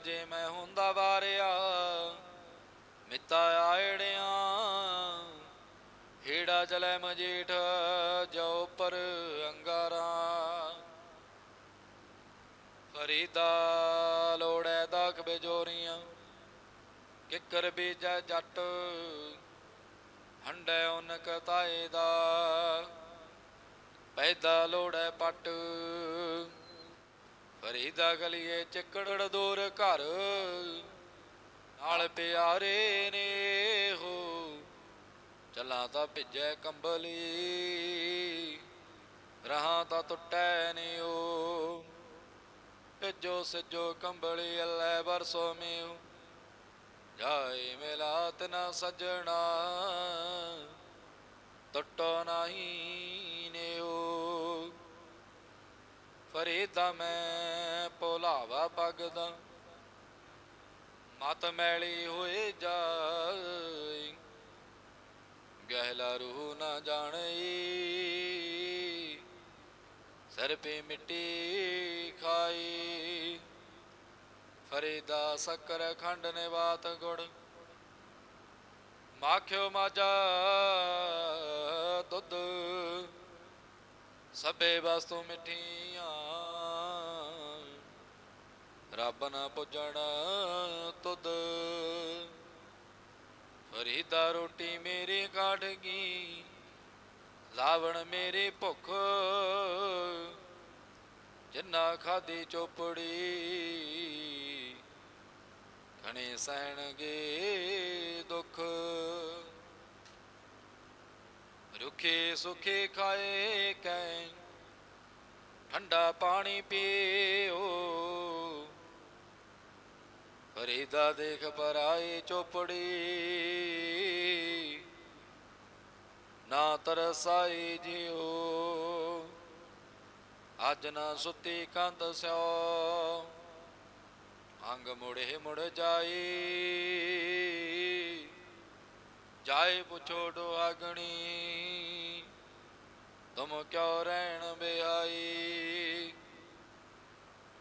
ਜੇ ਮੈਂ ਹੁੰਦਾ ਵਾਰਿਆ, ਮਿੱਤਾ ਆੜਿਆਂ ਹੀੜਾ ਚਲੇ ਮਜੀਠ ਜੋ ਪਰ ਅੰਗਾਰਾ। ਫਰੀਦਾ ਲੋੜੈ ਦਾਖ ਬੇਜੋਰੀਆਂ, ਕਿੱਕਰ ਬੀਜੈ ਜੱਟ, ਹੰਡੈ ਉਨਕ ਤਾਏ ਦਾ। ਪੈਦਾ ਲੋੜੈ ਪੱਟ ਫਰੀਦਾ ਗਲੀਏ ਚੱਕੜ ਦੂਰ ਘਰ। ਨਾਲ ਪਿਆਰੇ ਨੇ ਹੋ। ਚੱਲਾਂ ਤਾਂ ਭਿੱਜੈ ਕੰਬਲੀ। ਰਹਾ ਤਾਂ ਟੁੱਟੈ ਨੀ ਓ। ਭਿੱਜੋ ਸਜੋ ਕੰਬਲੀ ਅੱਲੇ ਵਰਸੋ ਮਿਉ। ਜਾਏ ਮਿਲਾਤ ਨਾ ਸਜਣਾ। ਟੁੱਟੋ ਨਹੀਂ ਫਰੀਦਾ ਮੈਂ ਭੁਲਾਵਾ ਪਗਦਾ ਮਤ ਮੈਲੀ ਹੋਏ ਜਾਈ, ਗਹਿਲਾ ਰੂਹ ਨਾ ਜਾਣਈ। ਸਰ ਪੇ ਮਿੱਟੀ ਖਾਈ, ਫਰੀਦਾ ਸ਼ੱਕਰ ਖੰਡ ਨੇ ਬਾਤ ਗੁੜ। ਮਾਖਿਓ ਮਾਜਾ ਦੁੱਧ, ਸਭੇ ਵਸਤੂ ਮਿੱਠੀਆਂ ਰੱਬ ਨਾ ਪੁੱਜਣ ਤੁਧ। ਫਰੀਦਾ ਰੋਟੀ ਮੇਰੇ ਕਾਢ ਗਈ, ਲਾਵਣ ਮੇਰੀ ਭੁੱਖ। ਜਿੰਨਾ ਖਾਦੀ ਚੋਪੜੀ ਘਣੇ ਸਹਿਣਗੇ ਦੁੱਖ। ਰੁਖੇ ਸੁਖੇ ਖਾਏ ਕੈ, ਠੰਡਾ ਪਾਣੀ ਪੀਓ। ਫਰੀਦਾ ਦੇਖ ਪਰਾਈ ਚੋਪੜੀ। ਨਾ ਤਰਸਾਈ ਜਿਉ, ਅੱਜ ਨਾ ਸੁੱਤੀ ਕੰਧ ਸਿਓ ਅੰਗ ਮੁੜੇ ਮੁੜ ਜਾਈ। ਜਾਏ ਪੁੱਛੋ ਦੁਆਗਣੀ ਤੁਮ ਕਿਉ ਰਹਿਣ ਬਿਆਈ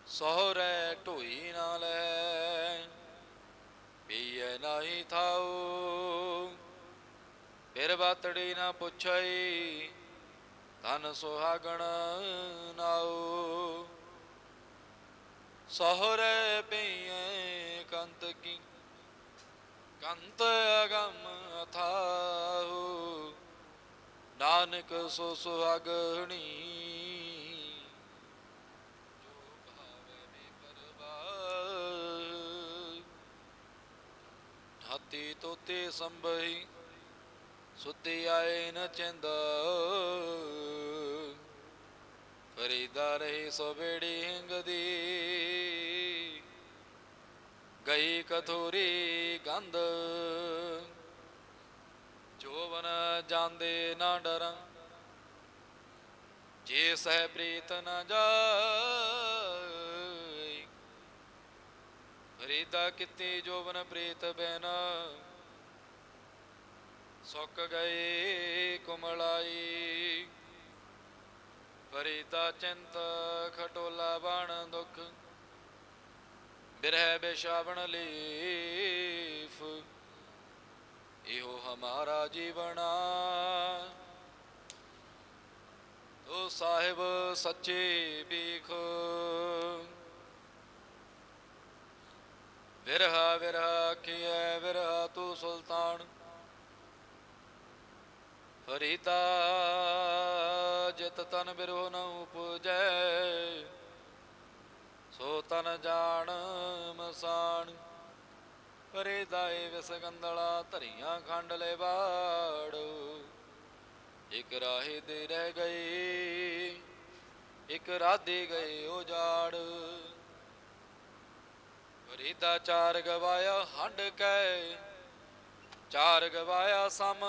ਸੋਹਰੇ ਢੋਈ ਨਾ ਲੈ ਨਹੀਂ ਥਾਉ। ਫਿਰ ਬਾਤੜੀ ਨਾ ਪੁੱਛਈ ਤਨ ਸੁਹਾਗਣ ਨਾਉ। ਸਹਰੇ ਪਈਏ ਕੰਤ ਕੀ, ਕੰਤ ਅਗਮ ਅਥਾਉ ਨਾਨਕ ਸੋ ਸੁਹਾਗਣੀ ਹਾਤੀ ਤੋਤੇ ਸੰਭਈ, ਸੁਤੀ ਆਏ ਨ ਚੰਦ। ਫਰੀਦਾ ਰਹੀ ਸੋ ਬੇੜੀ ਹਿੰਗਦੀ। ਗਈ ਕਥੂਰੀ ਗੰਧ। ਜੋਵਨ ਜਾਂਦੇ ਨਾ ਡਰਾਂ। ਜੇ ਸਹਿ ਪ੍ਰੀਤ ਨ ਜਾ ਫਰੀਦਾ ਕਿਤੇ ਜੋਵਨ ਪ੍ਰੀਤ ਬਿਨਾ। ਸੁੱਕ ਗਏ ਕੁਮਲਾਈ। ਫਰੀਦਾ ਚਿੰਤ ਖਟੋਲਾ ਬਣ ਦੁਖ। ਬਿਰਹਿ ਬੇਸ਼ਾਵਣ ਲੀਫ। ਇਹੋ ਹਮਾਰਾ ਜੀਵਣਾ ਤੋ ਸਾਹਿਬ ਸੱਚੇ ਬੀਖ ਵਿਰਹਾ ਵਿਰਹਾ ਕੀਏ ਵਿਰਹਾ ਤੂੰ ਸੁਲਤਾਨ। ਫਰੀਦਾ ਜਿਤ ਤਨ ਬਿਰੋ ਨ ਉਪਜੈ, ਸੋ ਤਨ ਜਾਣ ਮਸਾਨ। ਫਰੀਦਾ ਏ ਵਿਸ ਗੰਦਲਾ ਧਰੀਆਂ ਖੰਡ ਲੈ ਬਾੜ ਇਕ ਰਾਹੇ ਦੇ ਰਹਿ ਗਏ ਇਕ ਰਾਧੇ ਗਏ ਉਜਾੜ ਫਰੀਦਾ ਚਾਰ ਗਵਾਇਆ ਹੰਡ ਕੈ, ਚਾਰ ਗਵਾਇਆ ਸਮ।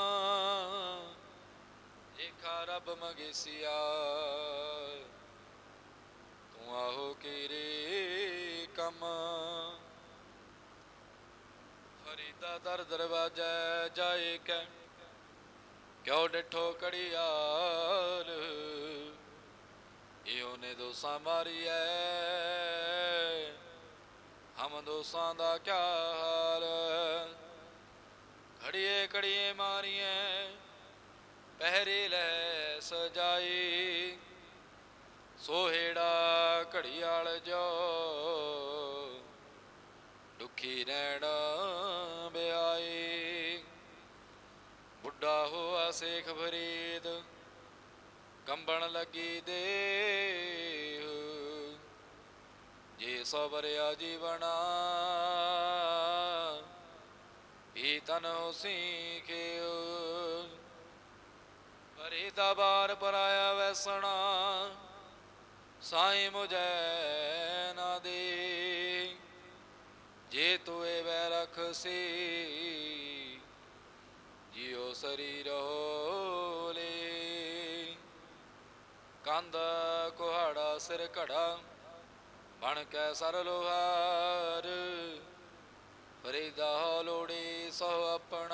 ਏਖਾ ਰੱਬ ਮਗੇਸੀਆ, ਤੂੰ ਆਹੋ ਕੀਰੇ ਕਮ। ਫਰੀਦਾ ਦਰ ਦਰਵਾਜਾ ਜਾਏ ਕੈ, ਕਿਉ ਡਿਠੋ ਕੜੀਆਲ ਇਹੋ ਨੇ ਦੋਸਾ ਮਾਰੀਐ। ਹਮ ਦੋਸਾਂ ਦਾ ਕਿਆ ਹਾਲ? ਖੜੀਏ ਘੜੀਏ ਮਾਰੀਏ, ਪਹਿਰੇ ਲੈ ਸਜਾਈ। ਸੋਹੇੜਾ ਘੜੀਆਲ ਜੋ, ਦੁਖੀ ਰਹਿਣ ਬਿਆਈ। ਬੁੱਢਾ ਹੋਆ ਸੇਖ ਫਰੀਦ, ਕੰਬਣ ਲੱਗੀ ਦੇ ਸਬਰਿਆ ਜੀਵਣਾ ਹੀ ਤਨ ਸੀਖਿਓ ਪਰੇ ਦਾ ਬਾਰ ਪਰਾਇਆ ਵੈਸਣਾ। ਸਾਈ ਮੁਝੈ ਨਾ ਦੇ। ਜੇ ਤੂਏ ਵੈ ਰਖਸੀ, ਜਿਉ ਸਰੀਰ ਹੋਲੇ। ਕੰਧ ਕੁਹਾੜਾ ਸਿਰ ਘੜਾ। ਬਣ ਕੇ ਸਰ ਲੋਹਾਰ ਫਰੀਦਾ ਲੋੜੀ ਸੋ ਆਪਣ